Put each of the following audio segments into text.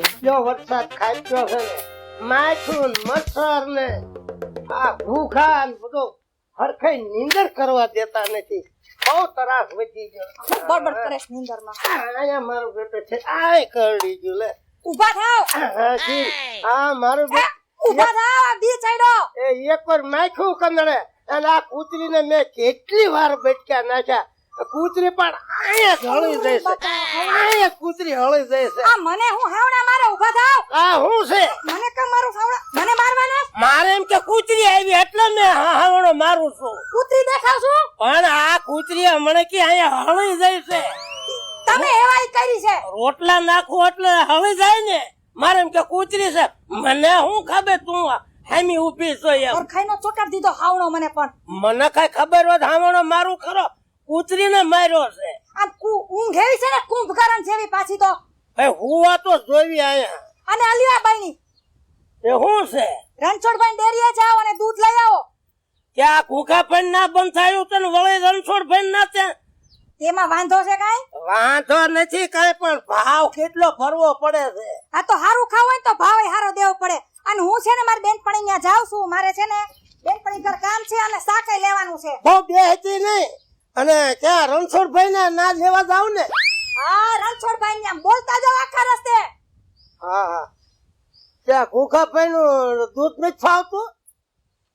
એટલો વરસાદ ખાચ્યો છે માથું મચ્છર ને આ ભૂખા ને બધો હરખે નીંદર કરવા દેતા નથી. બહુ તરાસ વધી ગયો. બડબડ કરે નીંદરમાં આ અહીંયા મારું બેટો છે આય કરડી ગયું લે. ઊભા થાવ. હા, આ મારું હે, ઊભા થાવ બી ચાઈડો એ એક વાર નાખ્યું કંદડે અને આ કૂતરીને મેં કેટલી વાર બટક્યા નાખ્યા. કૂતરી પણ અહીંયા હળી જાય છે. અહીંયા કૂતરી હળી જાય છે. આ મને હું હાવડા મારે ઊભા થાવ? આ શું છે? મને કે મારું હાવડા મને મારવાના મારે એમ કે કૂતરી આવી એટલે મેં હાવડો મારું છું. કૂતરી દેખાવ છું? પણ આ કૂતરી મને કે અહીંયા હળી જાય છે. તમે એવાય કરી છે. રોટલા નાખો એટલે હળી જાય ને. મારે એમ કે કૂતરી છે. મને હું ખબર તું હેમી ઊભી છો એમ. ખાઈનો ચોટાડી દીધો હાવડો મને પણ. મને કઈ ખબર હોત હાવડો મારું ખરો. કૂતરીને માર્યો છે. આ કુ- ઊંઘ એવી છે ને? કુંભકરણ જેવી પાછી તો. ભાઈ હુવા તો જોવી આયા. અને અલિયા ની એ શું છે? રણછોડભાઈ ડેરીએ જાઓ અને દૂધ લઈ આવો. ત્યાં કુકા પણ ના બંધ થયું તો ને રણછોડભાઈ રણછોડ ભાઈ ના ત્યાં? તેમાં વાંધો છે કાંઈ? વાંધો નથી કાઈ પણ ભાવ કેટલો ભરવો પડે છે? આ તો હારું ખાવું હોય તો ભાવ હારો દેવો પડે. અને હું છે ને મારી બેનપણી ત્યાં જાઉં છું. મારે છે ને બેનપણી ઘર કામ છે અને શાકે લેવાનું છે. બહુ બેહતી નહીં. અને ક્યાં રણછોડભાઈ ને ના લેવા જાવ ને? હા રણછોડભાઈ ને બોલતા જાઓ આખા રસ્તે. હા હા. ત્યાં કુકા નું દૂધ નથી ફાવતું?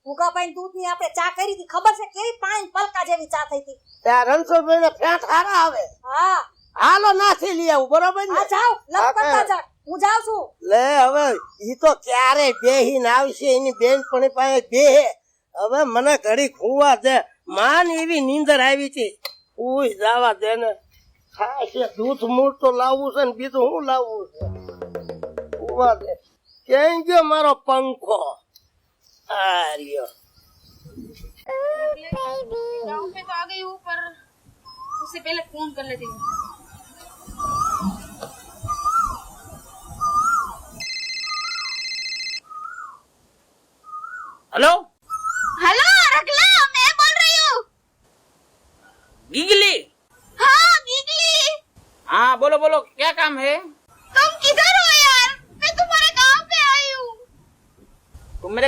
નું દૂધની આપણે ચા કરી હતી. ખબર છે કેવી પાણી પલકા જેવી ચા થઈ હતી? ત્યાં રણછોડભાઈ ને ફેંટ હારા આવે. હા. હાલો નાથી લઈ આવું બરોબર ને? જાવ લપકતા લપ હા, જાઉં છું. લે હવે ઈ તો ક્યારે બેહીને આવશે? એની બેન પણ પાસે બેહે. હવે મને ઘડી ખૂવા દે. માન એવી નીંદર આવી હતી ઉઈ જવા દે ને ખાય છે દૂધ મૂળ તો લાવવું છે ને બીજું શું લાવવું છે ખુવા દે ક્યાંય ગયો મારો પંખો આ રહ્યો गाँव पे तो आ गई हूँ पर उससे पहले फोन कर लेती हूँ हेलो हेलो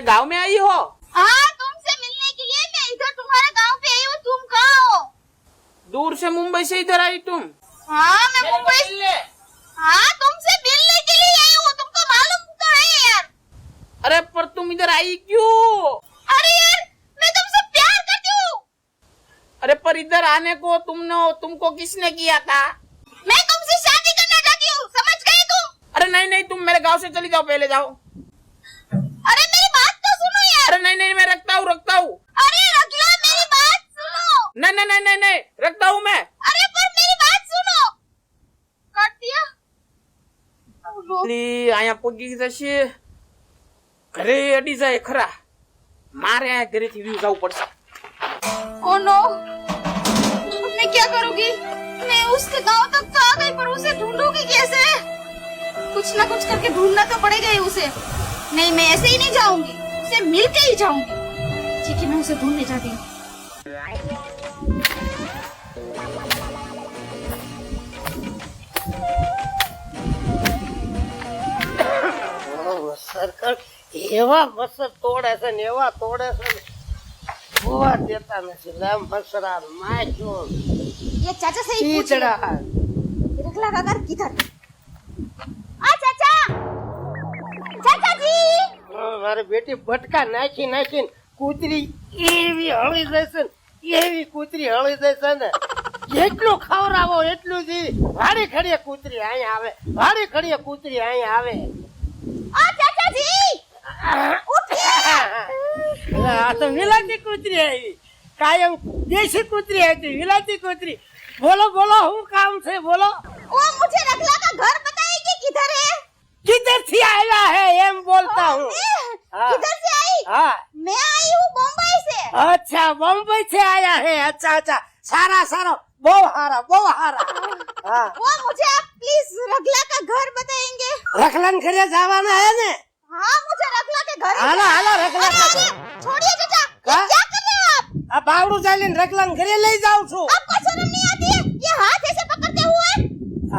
गाँव में आई हो? हाँ तुमसे मिलने के लिए मैं इधर तुम्हारे गाँव पे आई हूँ तुम कहाँ हो? दूर से मुंबई से इधर आई तुम। हाँ मैं मुंबई हाँ तुमसे मिलने के लिए आई हूँ तुमको मालूम तो है यार। अरे पर तुम इधर आई क्यों? अरे यार मैं तुमसे प्यार करती हूँ। अरे पर इधर आने को तुमने तुमको किसने किया था? मैं तुमसे शादी करना चाहती हूँ समझ गए तुम? अरे नहीं नहीं तुम मेरे गाँव से चली जाओ पहले जाओ अरे मेरी बात तो सुनो यार अरे नहीं नहीं मैं रखता हूँ रखता हूँ अरे रगला मेरी बात सुनो नहीं नहीं नहीं नहीं नहीं रखता हूँ मैं अरे पर मेरी बात सुनो काट दिया લી, અહીંયા પગી જશે ઘરે અડી જાય ખરા મારે આ ઘરેથી વ્યૂ જવું પડશે ओ नो मैं क्या करूंगी मैं उसके गांव तक तो आ गई पर उसे ढूंढूंगी कैसे कुछ ना कुछ करके ढूंढना तो पड़ेगा ही उसे नहीं मैं ऐसे ही नहीं जाऊंगी उसे मिल के ही जाऊंगी ठीक है मैं उसे ढूंढने जाती हूँ સરકાર એવા મસર તોડે છે ને એવા તોડે છે ને હોવા દેતા નથી લેમ મસરા માખ્યો ये चाचा से ही पूछ लो। ચીચડા रखला काकर किधर आ चाचा चाचा जी હા, મારી બેટી ભટકા નાખી નાખીને કૂતરી એવી હળી જશે એવી કૂતરી હળી જશે ને. જેટલું ખવડાવો એટલું જી વાડી ખડીએ કૂતરી અહીંયા આવે વાડી ખડીએ કૂતરી અહીંયા આવે. આ તો વિલાતી કૂતરી આવી. કાયમ દેશી કૂતરી આવી વિલાતી કૂતરી. બોલો બોલો શું કામ છે બોલો. ઓ મુझे રખલા કા ઘર બતાઈએ કે કિધર હે किधर से आया है? ये हाँ, मैं बोलता हूँ। हाँ। किधर से आई? आ, मैं आई हूँ मुंबई से। अच्छा मुंबई से आया है। अच्छा अच्छा। सारा सारा। वो हारा वो हारा वो मुझे आप प्लीज़ रखला का घर बताएँगे। रखलन के लिए जावाना है ने? हाँ मुझे रखला के घर हाला हाला रखला का छोड़िए चाचा। क्या कर रहे हैं आप? अब बावड़ू जालिन रखलन के लिए ले जाऊँ छू। आपको शर्म नहीं आती है? ये हाथ ऐसे पकड़ते हुए?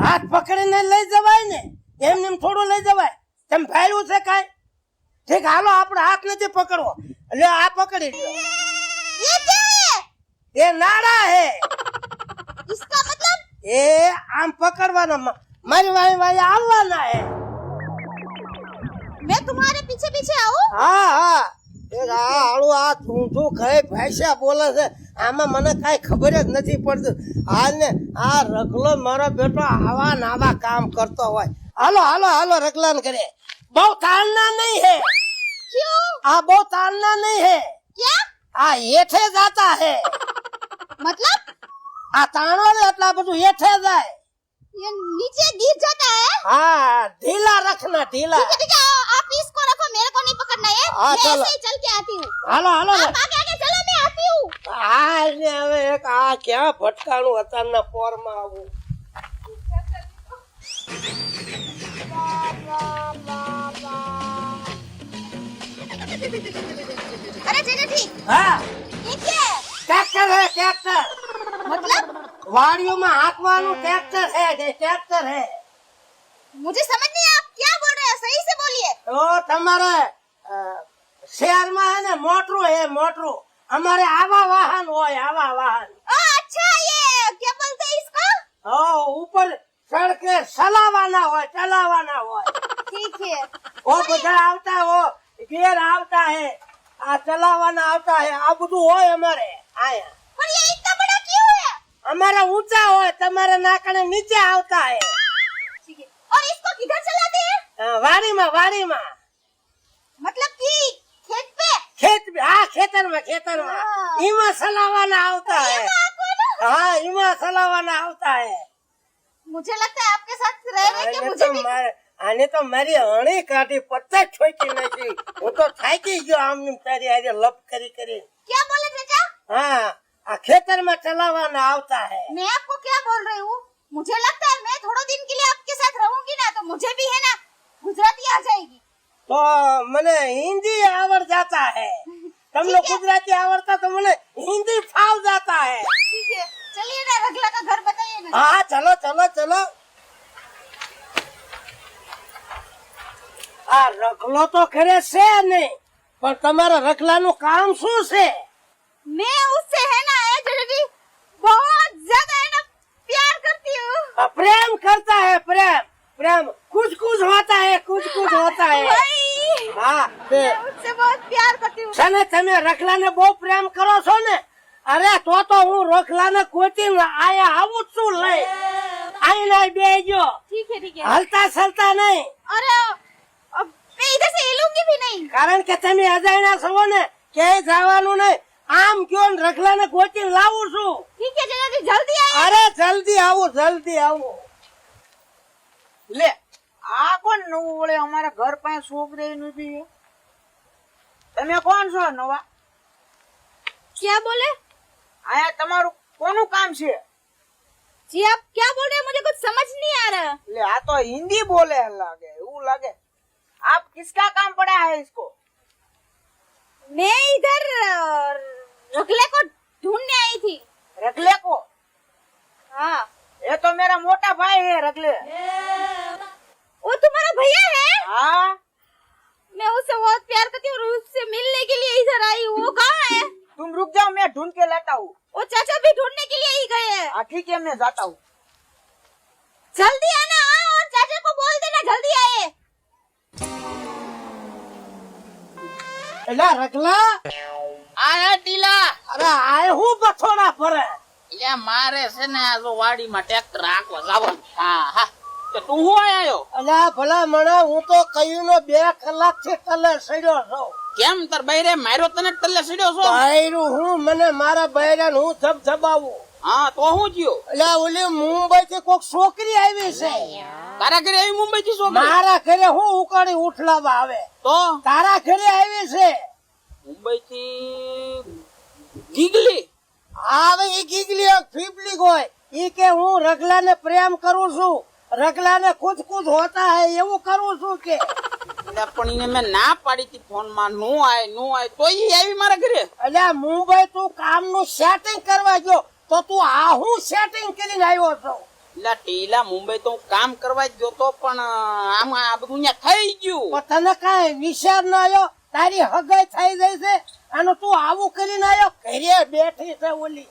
हाथ पकड़ने ले जावाई ने। ને એમ નેમ થોડું લઈ જવાય તેમ ભાડ્યું છે કાંઈ ઠીક હાલો આપણે હાથ નથી પકડવો એટલે આ પકડી લ્યો ये क्या है એ નાડા હે इसका मतलब એ આમ પકડવાના મ- મારી વાય વાય આવવાના હે मैं तुम्हारे पीछे पीछे आऊं હા હા એ આ હાળું આ ઊંધું કઈ ભાષા બોલે છે આમાં મને કાંઈ ખબર જ નથી પડતું હાલ ને આ રગલો મારો બેટો આવા ને આવા કામ કરતો હોય હાલો હાલો હાલો રગલાન કરે બહુ તાલના નહીં હે क्यों આ બહુ તાલના નહીં હે क्या આ હેઠે જાતા હે मतलब આ તાણો ને એટલા બધું હેઠે જાય ये नीचे गिर जाता है હા ઢીલા રખના ઢીલા ठीक है ठीक है आप इसको रखो मेरे को नहीं पकड़ना है हाँ, मैं चलो। ऐसे ही चल के आती हूँ હાલો હાલો ને आप आगे आगे चलो मैं आती हूँ આ ને હવે એક આ ક્યાં ભટકાણું અત્યારના પોરમાં આવું अरे जीजा जी હા ये क्या है ટ્રેક્ટર હે ટ્રેક્ટર मतलब વાડીઓમાં હાંકવાનું ટ્રેક્ટર હે જે ટ્રેક્ટર હે मुझे समझ नहीं आया आप क्या बोल रहे हैं सही से बोलिए તો તમારે અ, શહેરમાં હે ને મોટરું હે મોટરું અમારે આવા વાહન હોય આવા વાહન ओ अच्छा ये क्या बोलते हैं इसको હો ઉપર સડકે ચલાવવાના હોય ચલાવવાના હોય ठीक है ઓ બધા આવતા હો ઘેર આવતા હે આ ચલાવવાના આવતા હે આ બધું હોય અમારે આયા पर ये इतना बड़ा क्यों है અમારે ઊંચા હોય તમારે નાકણે નીચે આવતા હે ठीक है और इसको किधर चलाते हैं અ, વાડીમાં વાડીમાં मतलब कि खेत पे ખેત હા ખેતરમાં ખેતરમાં હા. ઈમાં ચલાવવાના આવતા હે ये आपको ना હા ઈમાં ચલાવવાના આવતા હે मुझे लगता है आपके साथ रह रहे के આને मुझे તો भी મારે- આને તો મારી હણી કાઢી પચાસ ઠોકી નાખી હું તો થાકી ગયો આમની તારી હારે લપ કરી કરી क्या बोले चाचा હા આ ખેતરમાં ચલાવવાના આવતા હે मैं आपको क्या बोल रही हूँ मुझे लगता है मैं थोड़े दिन के लिए आपके साथ रहूंगी ना तो मुझे भी है ना गुजराती आ जाएगी તો મને હિન્દી આવડ જાતા હે તમને ઠીક હે. ગુજરાતી આવડતા તો મને હિન્દી ફાવ જાતા હે ठीक है चलिए ना रगला का घर बताइए ना હા ચલો ચલો ચલો આ રખલો તો ખરે છે નહીં પણ તમારા રખલાનું કામ શું છે मैं उससे है ना है जरूरी बहुत ज्यादा है ना प्यार करती हूँ आ, प्रेम करता है प्रेम प्रेम कुछ कुछ होता है कुछ कुछ होता है भाई હા તે मैं उससे बहुत प्यार करती हूँ છે ને તમે રખલાને બહુ પ્રેમ કરો છો ને અરે તો તો હું રખલાને કોટી આયા આવું જ છું લઈ આઈ લઈ બેજો ठीक है ठीक है હલતા ચલતા નહીં अरे अब मैं સમજી બી નહીં. કારણ કે તમે અજાણ્યા છો ને કે જવાનું નહીં. આમ કયો ને રખલા ને કોચી લાવું છું. ઠીક છે જલ્દી જલ્દી અરે જલ્દી આવો જલ્દી આવો. લે આ કોણ નવું વળે અમારા ઘર પાસે છોકરી નથી તમે કોણ છો નવા? ક્યાં બોલે? આયા તમારું કોનું કામ છે? જી આપ ક્યાં બોલે? રહે મુજે કુછ સમજ નહીં આ રહા લે આ તો હિન્દી બોલે લાગે એવું લાગે. आप किसका काम पड़ा है इसको? मैं इधर रखले को ढूँढने आई थी। रखले को? हाँ। ये तो मेरा मोटा भाई है रखले। वो तुम्हारा भैया है? हाँ। मैं उससे बहुत प्यार करती हूँ उससे मिलने के लिए इधर आई वो कहाँ है? तुम रुक जाओ मैं ढूंढ के लाता हूँ। वो चाचा भी ढूँढने के लिए ही गए हैं। हाँ, ठीक है मैं जाता हूँ। जल्दी आना हाँ, और चाचा को बोल देना जल्दी आए। એટલે રગલા? આયા ટીલા. અરે આય હું બથોડા ફરે? એટલે મારે છે ને આ જો વાડીમાં ટ્રેક્ટર આંકવા જવાનું હા હા. તો તું હું આયો અલા ભલા મને હું તો કયું નો બે કલાકથી તલે સડ્યો છું. કેમ? તાર બૈરે માર્યો તને તલે સડ્યો છો? બૈરું હું મને મારા બૈરા હું ધબધબાવું? હા તો હું થયો? એટલે ઓલી મુંબઈ થી કોક છોકરી આવી છે. તારા ઘરે આવી મુંબઈ થી છોકરી? મારા ઘરે હું ઉકાળી ઉઠલાવા આવે? તો? તારા ઘરે આવી છે? મુંબઈ થી ગીગલી આવે એ ગીગલી ફીપલી હોય. એ કે હું રગલાને પ્રેમ કરું છું. રગલાને કુદ કુદ હોતા હે એવું કરું છું કે. પણ એને મેં ના પાડી હતી ફોનમાં નું આયનું આય તો એ આવી મારા ઘરે? અલ્યા મુંબઈ તું કામનું સેટિંગ કરવા ગયો. તો તું આ હું સેટિંગ કરીને આવ્યો છો? એટલે ટીલા મુંબઈ તો હું કામ કરવા જ ગયો પણ આમાં આ બધું અહીંયા થઈ ગયું. તને કાંઈ વિચાર ન આવ્યો? તારી હગાઈ થઈ ગઈ છે અને તું આવું કરીને આવ્યો? ઘરે બેઠી છે ઓલી.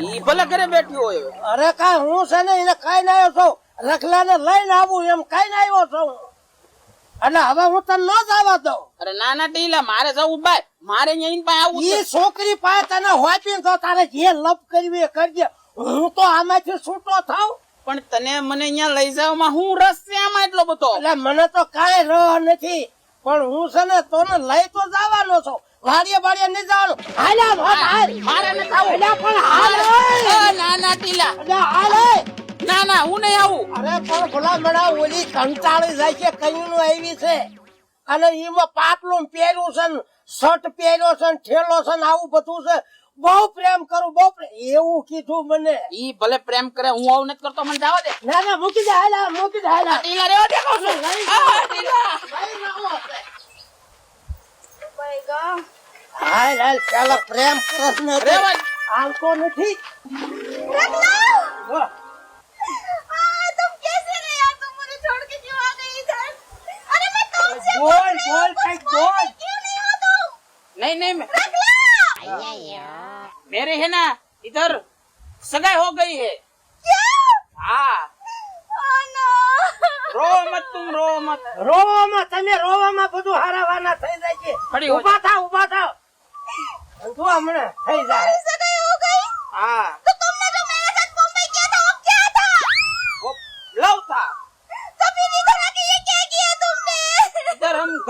ઈ ભલે ઘરે બેઠી હોય. અરે કાંઈ હું છે ને એને કઈ ના આવ્યો છું? રખલાને લઈને આવું એમ કઈ ના આવ્યો છું એટલે હવે હું તને ન જવા દઉં. અરે ના ના ટીલા મારે જવું બાય. મારે ઈન પાસે આવું એ છોકરી પાસે તને હોપીને તો તારે જે લપ કરવી એ કરજે. હું તો આમાંથી છૂટો થાઉં. પણ તને મને અહીંયા લઈ જવામાં હું રસ છે આમાં એટલો બધો? એટલે મને તો કાંઈ રહ નથી. પણ હું છે ને તને લઈ તો જવાનો છું. વાડીએ વાડીએ નહીં જવાનું. હાલ્યા હાલ મારે નથી આવું. પણ હાલ ના ના ટીલા. હાલ ના ના હું નહીં આવું. અરે પણ ભલા મણા ઓલી કંટાળી જાય છે કયું આવી છે. અને એમાં પાટલું પહેર્યું છે શર્ટ પહેર્યો છે ને ઠેલો છે આવું બધું છે. બહુ પ્રેમ કરું બહુ એવું કીધું મને. ઈ ભલે પ્રેમ કરે હું આવું નથી કરતો મને જવા દે. ના ના મૂકી દે હાલા મૂકી દે હાલા ટીલા રેવા દે કહું છું. હાલ હાલ પેલા પ્રેમ કરસ ને. રેવા આમ તો નથી. બોલ બોલ કઈક બોલ क्यों नहीं हो तुम नहीं नहीं मैं मेरे है ना इधर सगाई हो गई है क्या हाँ oh no रो मत तुम रो मत રોવામાં તમે રોવામાં બધું હારાવાના થઈ જાય છે ખડી હો ઉભા થાવ ઉભા થાવ જો હમણાં થઈ જાય सगाई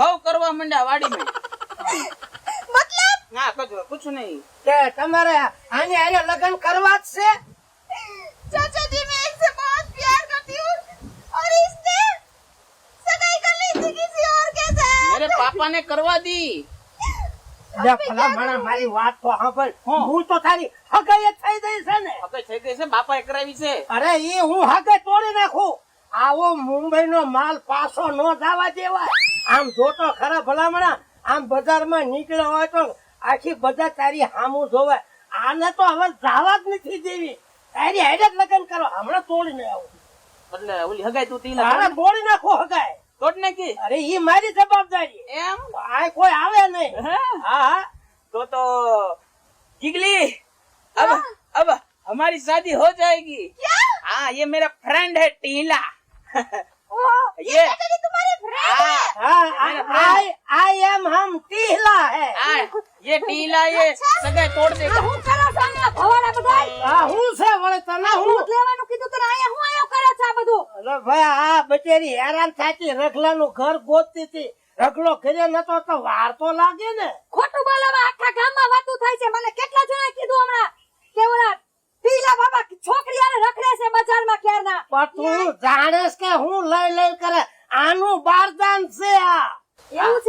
इधर हम घाव करवा मंडा वाड़ी में मतलब ना कुछ कुछ नहीं કે તમારે આને આને લગ્ન કરવા જ છે चाचा जी मैं इससे बहुत प्यार करती हूँ और इसने सगाई कर ली थी किसी और के साथ मेरे पापा ने करवा दी લે ભલા માણા મારી વાત તો સાંભળ હું તો તારી હગાઈ જ થઈ ગઈ છે ને હવે થઈ ગઈ છે બાપા કરાવી છે અરે ઈ હું હગાઈ તોડી નાખું આવો મુંબઈ નો માલ પાછો ન જવા દેવાય આમ જોતો ખરા ભલામણા આમ બજારમાં નીકળ્યો હોય તો આખી બજાર તારી હામું જોવે આને તો હવે જવા જ નથી દેવી તારી હેડે જ લગ્ન કરો હમણાં તોડીને આવું એટલે ઓલી હગાઈ તું તારે તીલા તોડી નાખો હગાઈ તોડ નાખી અરે ઈ મારી જવાબદારી એમ આ કોઈ આવે નહીં हाँ? હા હા तो तो गिगली अब अब हमारी शादी हो जाएगी क्या हाँ ये मेरा फ्रेंड है टीला ओ ये चाचा जी तुम्हारे फ्रेंड हाँ હા આઈ આઈ એમ હમ ટીહલા હે हाँ, ये टीला ये सगाई तोड़ देगा હું કરો છો અહીંયા ભવાના બધાય આ હું છે વળે તને હું દૂધ લેવાનું કીધું તને અહીંયા હું આયો કરે છે આ બધું અરે ભાઈ આ બચેરી હેરાન થાતી રખલાનું ઘર ગોતતી હતી રખલો ઘરે નતો તો વાર તો લાગે ને ખોટું બોલાવા આખા ગામમાં વાતું થાય છે મને કેટલા જણાએ કીધું હમણાં કે ઓલા પીલા બાબા છોકરી આને રખડે છે બજારમાં ક્યારના પણ તું જાણેસ કે હું લઈ લઈ કરે આનું બારદાન છે આ. એવું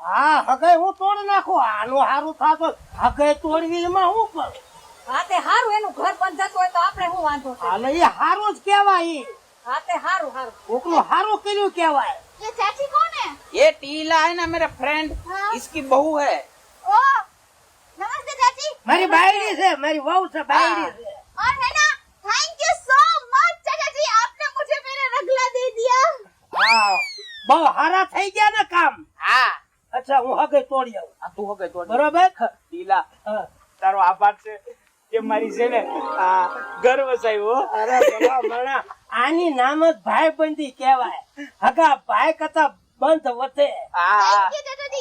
હા હગાઈ હું. તોડ નાખું? આનું હારું થાતો હગાઈ તોડવી એમાં હું હા તે હારું એનું ઘર બંધ હોય તો આપણે શું વાંધો હાલે એ હારું જ કહેવાય હા હારું હારું. કોકનું હારું ચાચી ये टीला है ना मेरा फ्रेंड हाँ। इसकी बहू है ओ नमस्ते चाची મારી બાયડી છે મારી વહુ છે બાયડી છે और है ना थैंक यू सो मच चाचा जी आपने मुझे मेरा रगला दे दिया હા બહુ હારા થઈ ગયા ને કામ હા અચ્છા હું હગે તોડી આવું આ તું હગાઈ તોડ બરોબર ટીલા હા. તારો આભાર છે કે મારી છે ને આ ઘર વસાયું હો. અરે ભલા મણા, આની નામ જ ભાઈ બંધી કેવાય હગા ભાઈ કરતા બંધ વધે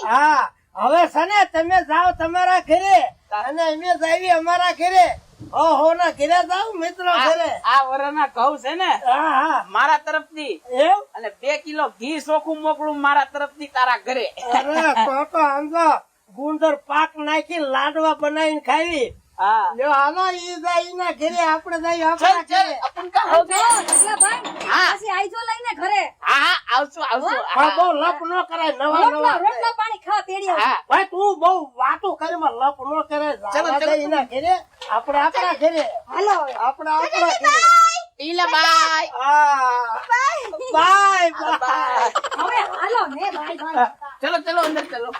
હા હવે સને તમે જાઓ તમારા ઘરે અને અમે જાવી અમારા ઘરે. ઓહો ના ઘરે જાવ મિત્રો ઘરે. આ વરના ઘઉં છે ને? મારા તરફ તરફથી અને બે કિલો ઘી ચોખ્ખું મોકલું મારા તરફ તરફથી તારા ઘરે. અરે તો તો ગુંદર પાક નાખી લાડવા બનાવીને ખાવી. લ્યો હાલો ઈ જાય ઈના ઘરે આપણે જઈએ આપણા ઘરે. અપન કા હો હા. પછી આઈજો લઈને ઘરે. હા હા આવશું આવશું પણ બહુ લપ ન કરાય નવા નવા. રોટલો પાણી ખાવા તેડી હા. ભાઈ તું બહુ વાતો કરી લપ ન કરે. ચલો, જવા ચલો. ઘરે આપણે આપણા ઘરે. હાલો આપણે આપણા ઘરે. बाय ટીલા બાય. બાય. બાય હવે હાલો ને બાય બાય ચલો ચલો અંદર ચલો.